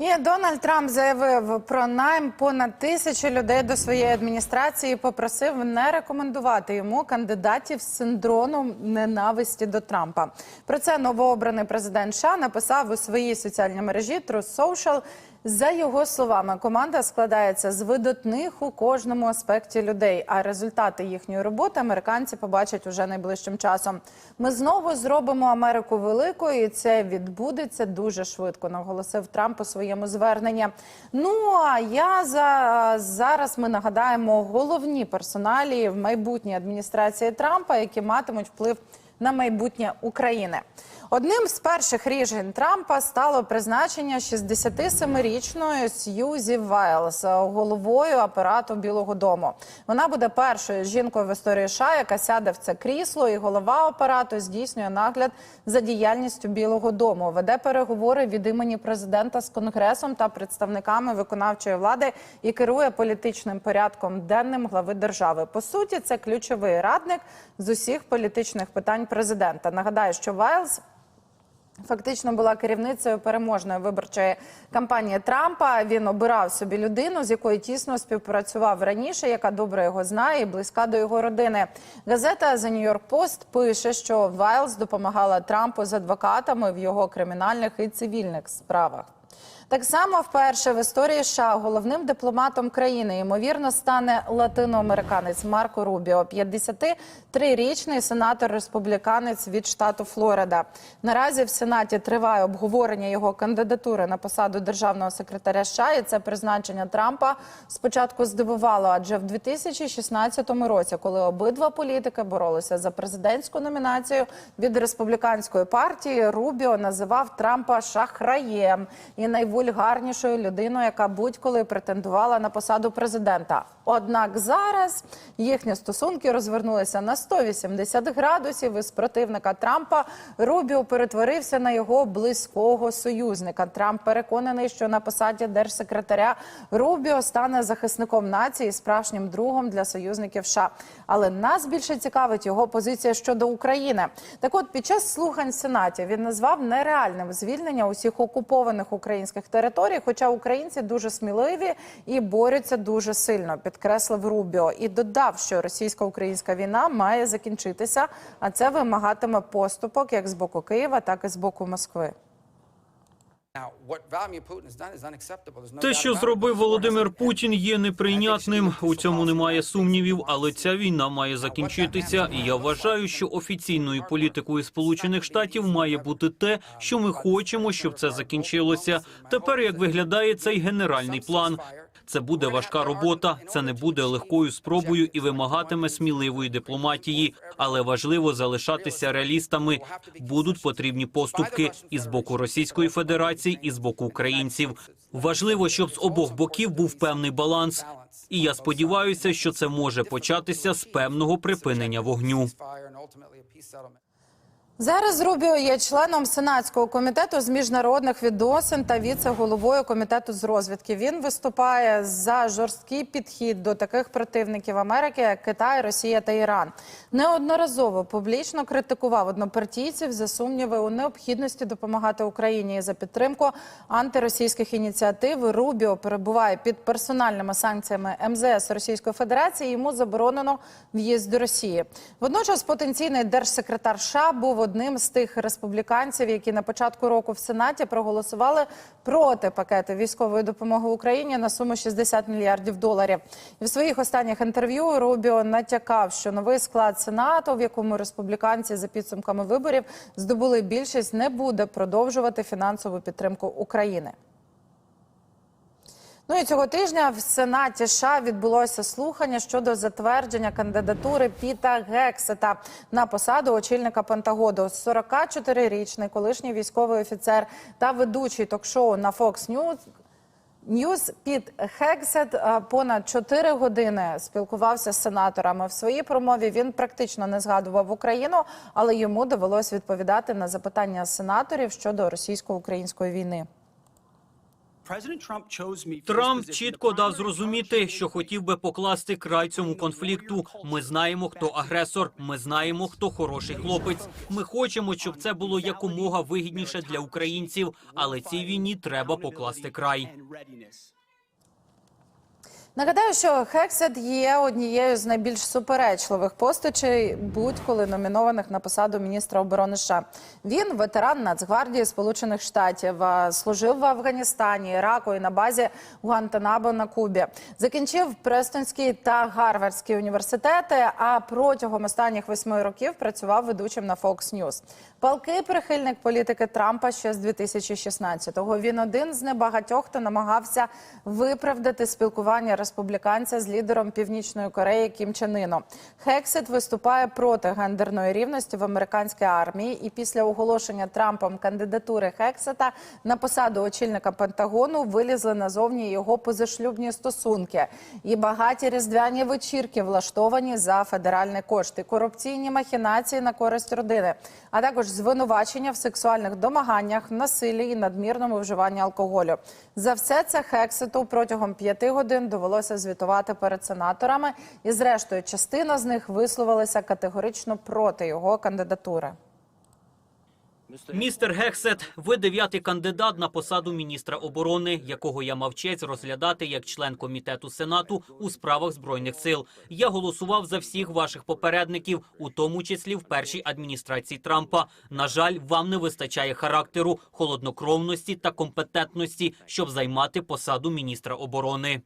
І Дональд Трамп заявив про найм понад тисячу людей до своєї адміністрації. і Попросив не рекомендувати йому кандидатів з синдромом ненависті до Трампа. Про це новообраний президент США написав у своїй соціальній мережі Truth Social. За його словами, команда складається з видатних у кожному аспекті людей. А результати їхньої роботи американці побачать уже найближчим часом. Ми знову зробимо Америку великою, і це відбудеться дуже швидко. Наголосив Трамп у своєму зверненні. Ну а я за зараз ми нагадаємо головні персоналі в майбутній адміністрації Трампа, які матимуть вплив на майбутнє України. Одним з перших рішень Трампа стало призначення 67-річної Сьюзі Вайлз головою апарату Білого Дому. Вона буде першою жінкою в історії США, яка сяде в це крісло, і голова апарату здійснює нагляд за діяльністю Білого Дому. Веде переговори від імені президента з конгресом та представниками виконавчої влади і керує політичним порядком денним глави держави. По суті, це ключовий радник з усіх політичних питань президента. Нагадаю, що Вайлз Фактично була керівницею переможної виборчої кампанії Трампа. Він обирав собі людину, з якою тісно співпрацював раніше, яка добре його знає і близька до його родини. Газета The New York Post пише, що Вайлз допомагала Трампу з адвокатами в його кримінальних і цивільних справах. Так само вперше в історії США головним дипломатом країни ймовірно стане латиноамериканець Марко Рубіо, 53-річний сенатор-республіканець від штату Флорида. Наразі в Сенаті триває обговорення його кандидатури на посаду державного секретаря США. І це призначення Трампа спочатку здивувало, адже в 2016 році, коли обидва політики боролися за президентську номінацію від республіканської партії, Рубіо називав Трампа шахраєм і найвульгарнішою людиною, яка будь-коли претендувала на посаду президента. Однак зараз їхні стосунки розвернулися на 180 градусів. Із противника Трампа Рубіо перетворився на його близького союзника. Трамп переконаний, що на посаді держсекретаря Рубіо стане захисником нації, справжнім другом для союзників США. Але нас більше цікавить його позиція щодо України. Так, от під час слухань в Сенаті він назвав нереальним звільнення усіх окупованих українських територій, хоча українці дуже сміливі і борються дуже сильно. Підкреслив Рубіо і додав, що російсько-українська війна має закінчитися, а це вимагатиме поступок як з боку Києва, так і з боку Москви. Те, що зробив Володимир Путін, є неприйнятним. У цьому немає сумнівів, але ця війна має закінчитися. І я вважаю, що офіційною політикою Сполучених Штатів має бути те, що ми хочемо, щоб це закінчилося. Тепер як виглядає цей генеральний план? Це буде важка робота, це не буде легкою спробою і вимагатиме сміливої дипломатії. Але важливо залишатися реалістами. Будуть потрібні поступки і з боку Російської Федерації, і з боку українців. Важливо, щоб з обох боків був певний баланс. І я сподіваюся, що це може початися з певного припинення вогню. Зараз Рубіо є членом сенатського комітету з міжнародних відносин та віце-головою комітету з розвідки. Він виступає за жорсткий підхід до таких противників Америки, як Китай, Росія та Іран. Неодноразово публічно критикував однопартійців за сумніви у необхідності допомагати Україні за підтримку антиросійських ініціатив. Рубіо перебуває під персональними санкціями МЗС Російської Федерації. Йому заборонено в'їзд до Росії. Водночас потенційний держсекретар США був одним з тих республіканців, які на початку року в Сенаті проголосували проти пакету військової допомоги Україні на суму 60 мільярдів доларів. І в своїх останніх інтерв'ю Рубіо натякав, що новий склад Сенату, в якому республіканці за підсумками виборів здобули більшість, не буде продовжувати фінансову підтримку України. Ну і цього тижня в Сенаті США відбулося слухання щодо затвердження кандидатури Піта Гексета на посаду очільника Пентагону. 44-річний колишній військовий офіцер та ведучий ток-шоу на Fox News Ньюз Піт Хексет е, понад 4 години спілкувався з сенаторами. В своїй промові він практично не згадував Україну, але йому довелось відповідати на запитання сенаторів щодо російсько-української війни. Трамп чітко дав зрозуміти, що хотів би покласти край цьому конфлікту. Ми знаємо, хто агресор. Ми знаємо, хто хороший хлопець. Ми хочемо, щоб це було якомога вигідніше для українців, але цій війні треба покласти край. Нагадаю, що Хексет є однією з найбільш суперечливих постачей будь-коли номінованих на посаду міністра оборони США. Він ветеран Нацгвардії Сполучених Штатів, служив в Афганістані, Іраку і на базі Гуантанабо на Кубі. Закінчив Престонський та Гарвардський університети. А протягом останніх восьми років працював ведучим на Fox News. Палкий прихильник політики Трампа ще з 2016-го. Він один з небагатьох, хто намагався виправдати спілкування республіканця з лідером Північної Кореї Кім Чен Іном. Хексет виступає проти гендерної рівності в американській армії. І після оголошення Трампом кандидатури Хексета на посаду очільника Пентагону вилізли назовні його позашлюбні стосунки і багаті різдвяні вечірки, влаштовані за федеральні кошти, корупційні махінації на користь родини, а також звинувачення в сексуальних домаганнях, насиллі і надмірному вживанні алкоголю. За все це Хексету протягом п'яти годин довелося звітувати перед сенаторами, і зрештою частина з них висловилася категорично проти його кандидатури. Містер Гексет, ви дев'ятий кандидат на посаду міністра оборони, якого я мав честь розглядати як член комітету сенату у справах збройних сил. Я голосував за всіх ваших попередників, у тому числі в першій адміністрації Трампа. На жаль, вам не вистачає характеру, холоднокровності та компетентності, щоб займати посаду міністра оборони.